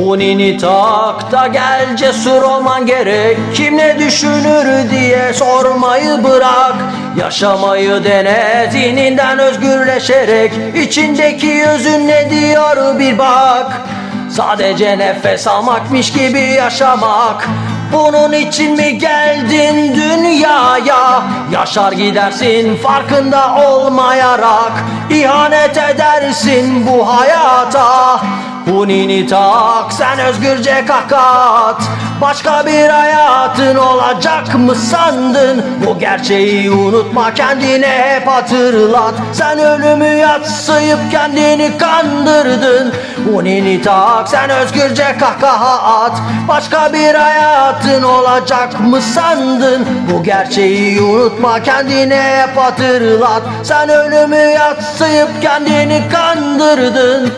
Hunini tak da gel cesur olman gerek. Kim ne düşünür diye sormayı bırak. Yaşamayı dene zihninden özgürleşerek. İçindeki özün ne diyor bir bak. Sadece nefes almakmış gibi yaşamak. Bunun için mi geldin dünyaya? Yaşar gidersin farkında olmayarak. İhanet edersin bu hayata Hunini tak sen özgürce kakat. Başka bir hayatın olacak mı sandın? Bu gerçeği unutma kendine hep hatırlat. Sen ölümü yatsıyıp kendini kandırdın. Hunini tak sen özgürce kahkaha at. Başka bir hayatın olacak mı sandın? Bu gerçeği unutma kendine hep hatırlat. Sen ölümü yatsıyıp kendini kandırdın